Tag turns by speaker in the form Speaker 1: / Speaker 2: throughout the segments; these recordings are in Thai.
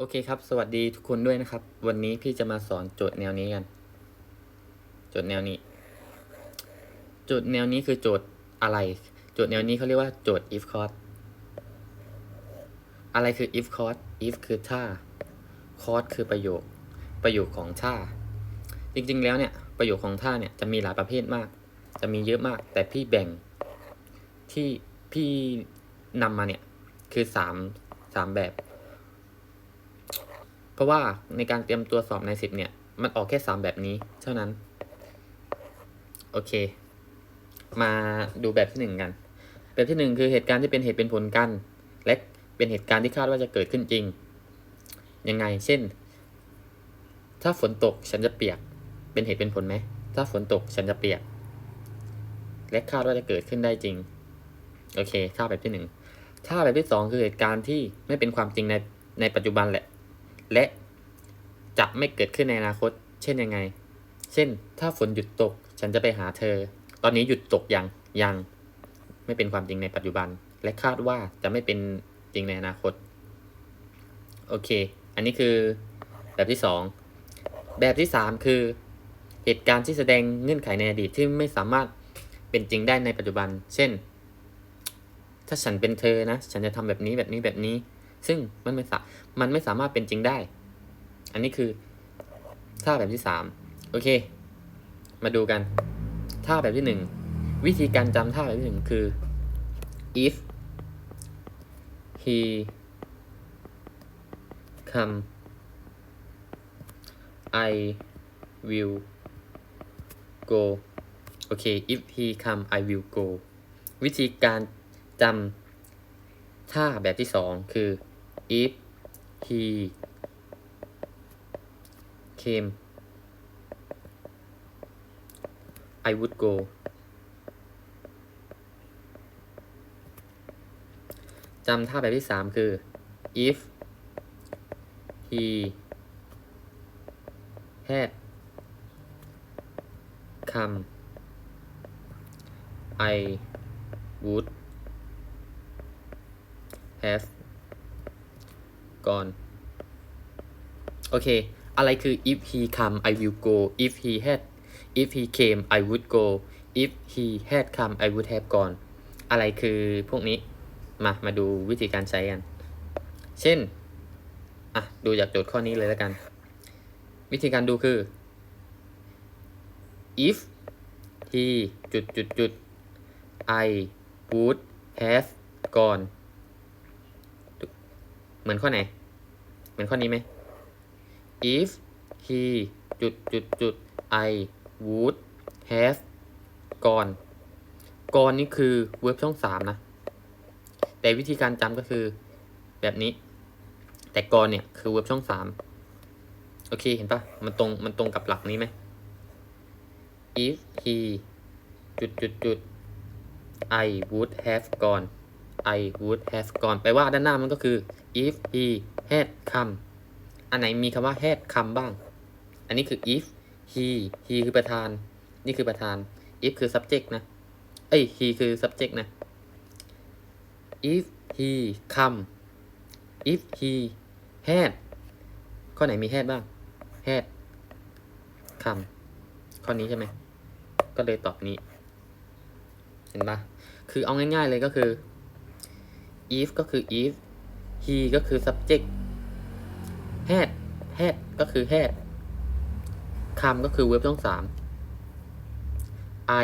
Speaker 1: โอเคครับ สวัสดีทุกคนด้วยนะครับ วันนี้พี่จะมาสอนโจทย์แนวนี้กัน โจทย์แนวนี้ โจทย์แนวนี้คือโจทย์อะไร โจทย์แนวนี้เขาเรียกว่าโจทย์ if clause อะไรคือ if clause if คือถ้า clause คือประโยค ประโยคของถ้า จริงๆ แล้วเนี่ย ประโยคของถ้าเนี่ยจะมีหลายประเภทมาก จะมีเยอะมาก แต่พี่แบ่งที่พี่นำมาเนี่ยคือสามสามแบบ เพราะว่าในการเตรียมตัวสอบในสิบเนี่ย มันออกแค่สามแบบนี้เท่านั้น โอเค มาดูแบบที่หนึ่งกัน แบบที่หนึ่งคือเหตุการณ์ที่เป็นเหตุเป็นผลกัน และเป็นเหตุการณ์ที่คาดว่าจะเกิดขึ้นจริง ยังไง เช่น ถ้าฝนตกฉันจะเปียก เป็นเหตุเป็นผลไหม ถ้าฝนตกฉันจะเปียก และคาดว่าจะเกิดขึ้นได้จริง โอเค ถ้าแบบที่หนึ่งถ้าแบบที่สองคือเหตุการณ์ที่ไม่เป็นความจริงในในปัจจุบันแหละ และจะไม่เกิดขึ้นในอนาคต เช่นยังไง เช่น ถ้าฝนหยุดตก ฉันจะไปหาเธอ ตอนนี้หยุดตกยัง ยัง ไม่เป็นความจริงในปัจจุบัน และคาดว่าจะไม่เป็นจริงในอนาคต โอเค อันนี้คือแบบที่สองแบบที่สามคือเหตุการณ์ที่แสดงเงื่อนไขในอดีตที่ไม่สามารถเป็นจริงได้ในปัจจุบัน เช่น ถ้าฉันเป็นเธอนะ ฉันจะทำแบบนี้แบบนี้แบบนี้ ซึ่งมันไม่สามันไม่สามารถเป็นจริงได้ อันนี้คือท่าแบบที่สามโอเค มาดูกันท่าแบบที่หนึ่งวิธีการจำท่าแบบที่หนึ่งคือ if he come I will go โอเค if he come I will go วิธีการจำท่าแบบที่สองคือ if he came I would go จำท่าแบบที่สามคือ if he had come I would have ก่อน โอเค อะไรคือ if he come I will go if he had if he came I would go if he had come I would have gone อะไรคือพวกนี้ มา มาดูวิธีการใช้กัน เช่น อะ ดูจากโจทย์ข้อนี้เลยแล้วกัน วิธีการดูคือ if he จุดจุดจุด I would have gone เหมือนข้อไหน มือนข้อนี้ไหม if he จุดจุดจุด I would have gone gone นี่คือ verb ช่องสามนะ แต่วิธีการจำก็คือแบบนี้ แต่ gone เนี่ย คือ verb ช่องสามโอเค เห็นปะมันตรง มันตรงกับหลักนี้ไหม if he จุดจุดจุด I would have gone I would have gone แปลว่าด้านหน้ามันก็คือ if he had come อันไหนมีคำว่า had come บ้าง อันนี้คือ if he he คือประธาน นี่คือประธาน if คือ subject นะ เอ้ย he คือ subject นะ if he come if he had ข้อไหนมี had บ้าง had come ข้อนี้ใช่ไหม ก็เลยตอบนี้ เห็นปะคือเอาง่ายๆเลยก็คือ if ก็คือ if he ก็คือ subject had had ก็คือ had come ก็คือ verb ช่องสาม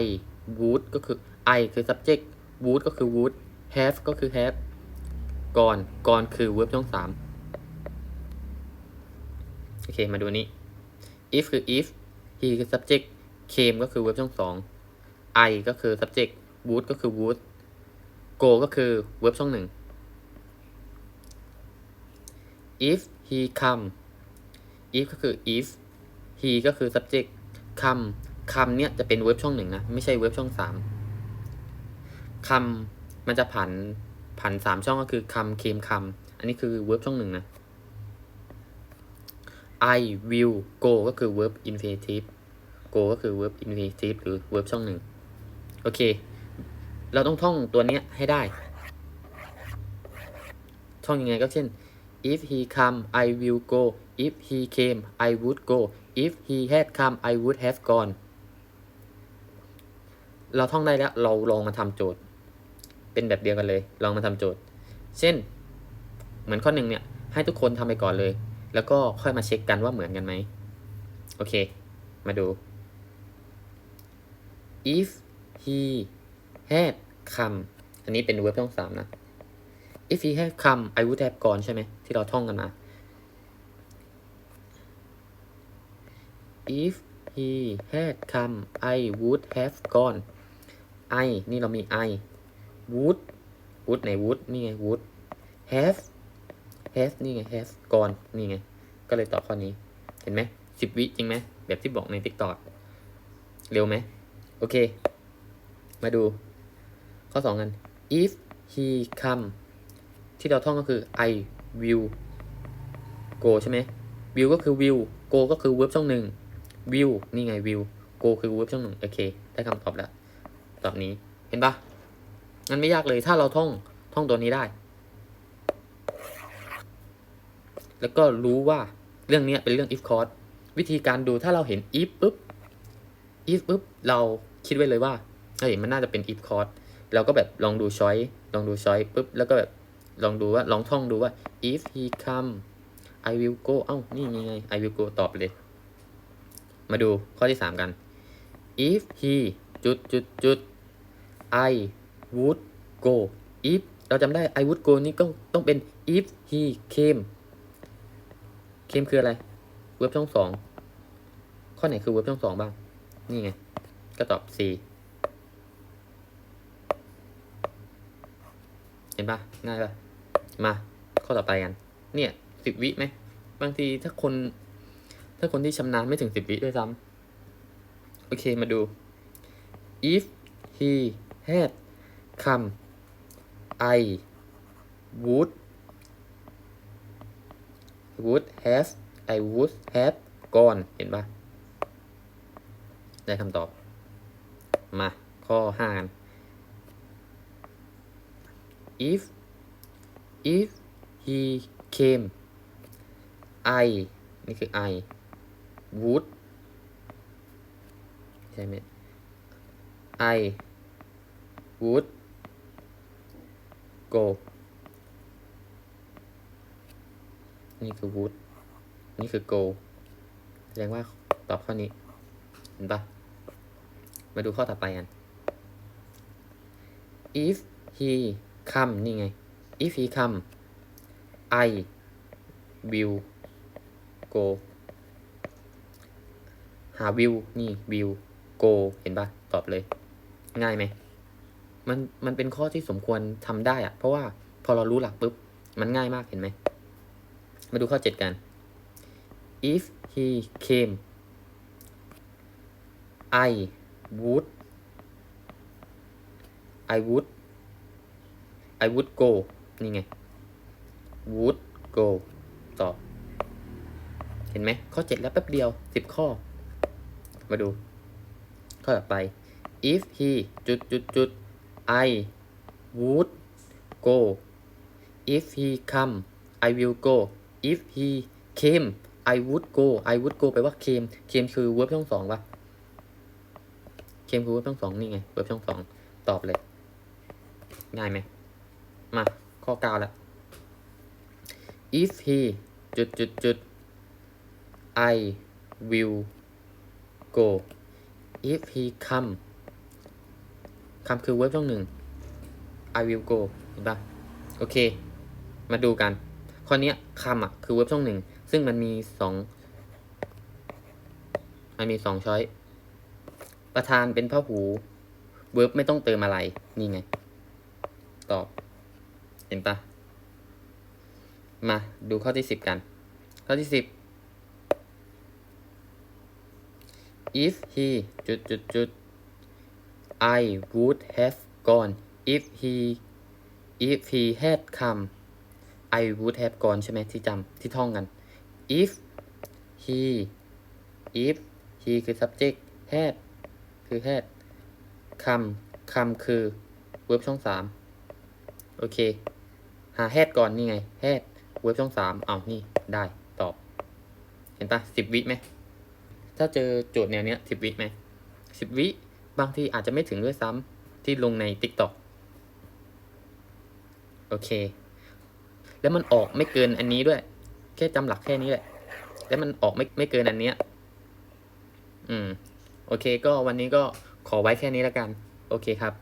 Speaker 1: I would ก็คือ I คือ subject would ก็คือ would have ก็คือ have gone gone คือ verb ช่องสามโอเค มาดูนนี้ if คือ if he คือ subject came ก็คือ verb ช่องสอง I ก็คือ subject would ก็คือ would go ก็คือ verb ช่องหนึ่ง if he come if ก็คือ if he ก็คือ subject come come เนี่ยจะเป็น verb ช่องหนึ่งนะ ไม่ใช่ verb ช่องสาม come มันจะผันผันสามช่องก็คือ come came come อันนี้คือ verb ช่องหนึ่งนะ I will go ก็คือ verb infinitive go ก็คือ verb infinitive หรือ verb ช่องหนึ่งโอเค เราต้องท่องตัวเนี้ยให้ได้ ท่องยังไงก็เช่น if he come I will go if he came I would go if he had come I would have gone เราท่องได้แล้ว เราลองมาทำโจทย์ เป็นแบบเดียวกันเลย ลองมาทำโจทย์ เช่น เหมือนข้อหนึ่งเนี่ย ให้ทุกคนทำไปก่อนเลย แล้วก็ค่อยมาเช็คกันว่าเหมือนกันไหม โอเค มาดู if he had come อันนี้เป็นเว็บช่องสามนะ if he had come I would have gone ใช่ไหมที่เราท่องกันมา if he had come I would have gone I นี่เรามี I would would ไหน would นี่ไง would have have นี่ไง have gone นี่ไง ก็เลยตอบข้อนี้ เห็นไหมสิบวิจริงไหม แบบที่บอกใน TikTok เร็วไหม โอเค มาดู ข้อสองกัน if he come ที่เราท่องก็คือ I will go ใช่ไหม will ก็คือ will go ก็คือ verb ช่องหนึ่ง will นี่ไง will go คือ verb ช่องหนึ่งโอเค ได้คำตอบแล้วตอบนี้เห็นปะมันไม่ยากเลยถ้าเราท่องท่องตัวนี้ได้ แล้วก็รู้ว่าเรื่องนี้เป็นเรื่อง if clause วิธีการดูถ้าเราเห็น if ปุ๊บ if ปุ๊บเราคิดไว้เลยว่าเฮ้ยมันน่าจะเป็น if clause เราก็แบบลองดู choice ลองดู choice ปุ๊บแล้วก็แบบ ลองดูว่าลองท่องดูว่า if he come I will go เอ้า นี่ไง I will go ตอบเลย มาดูข้อที่สามกัน if he จุดจุดจุด I would go if เราจำได้ I would go นี่ก็ต้องเป็น if he came came คืออะไร เว็บช่องสอง ข้อไหนคือเว็บช่องสองบ้าง นี่ไง ก็ตอบ C เห็นปะง่ายปะมาข้อต่อไปกัน เนี่ยสิบวิไหมบางทีถ้าคน ถ้าคนที่ชำนาญไม่ถึงสิบวิด้วยซ้ำโอเคมาดู if he had come I would would have I would have gone เห็นปะได้คำตอบ มา ข้อห้ากัน if if he came I นี่คือ I would ใช่ไหม I would go นี่คือ would นี่คือ go แสดงว่าตอบข้อนี้ เห็นปะมาดูข้อต่อไปกัน if he come นี่ไง if he come I will go หา will นี่ will go เห็นปะตอบเลย ง่ายไหม มัน มันเป็นข้อที่สมควรทำได้อะเพราะว่าพอเรารู้หลักปุ๊บ มันง่ายมากเห็นไหม มาดูข้อเจ็ดกัน if he came I would I would I would go นี่ไง would go ตอบเห็นไหม ข้อเจ็ดแล้วแป๊บเดียวสิบข้อ มาดู ข้อต่อไป if he จุดจุดจุด I would go if he come I will go if he came I would go I would go แปว่า came came คือ verb ช่องสองปะ came คือ verb ช่องสองนี่ไง verb ช่องสองตอบเลย ง่ายไหม มา ข้อเก้าล้ว if he จุดจุดจุด I will go if he come come คือ verb ช่องหนึ่ง I will go เห็นปะโอเค มาดูกัน ข้อนี้ย come อะ คือ verb ช่องหนึ่ง ซึ่งมันมีสองมันมีสองช้อย ประธานเป็นพหู verb ไม่ต้องเติมอะไร นี่ไง ตอบ ห็นปะมาดูข้อที่สิบกัน ข้อที่สิบ if he จุดจุดจุด I would have gone if he if he had come I would have gone ใช่ไหมที่จำที่ท่องกัน if he if he คือ subject had คือ had come come คือ verb ช่องสามโอเค หา had ก่อนนี่ไง had เว็บช่องสามเอานี่ได้ตอบ เห็นปะสิบวิไหมถ้าเจอโจทย์แนวเนี้ยสิบวิไหมสิบวิบางทีอาจจะไม่ถึงด้วยซ้ำที่ลงใน TikTok โอเค แล้วมันออกไม่เกินอันนี้ด้วย แค่จำหลักแค่นี้แหละ แล้วมันออกไม่ไม่เกินอันเนี้ยอืม โอเค ก็วันนี้ก็ขอไว้แค่นี้แล้วกัน โอเคครับ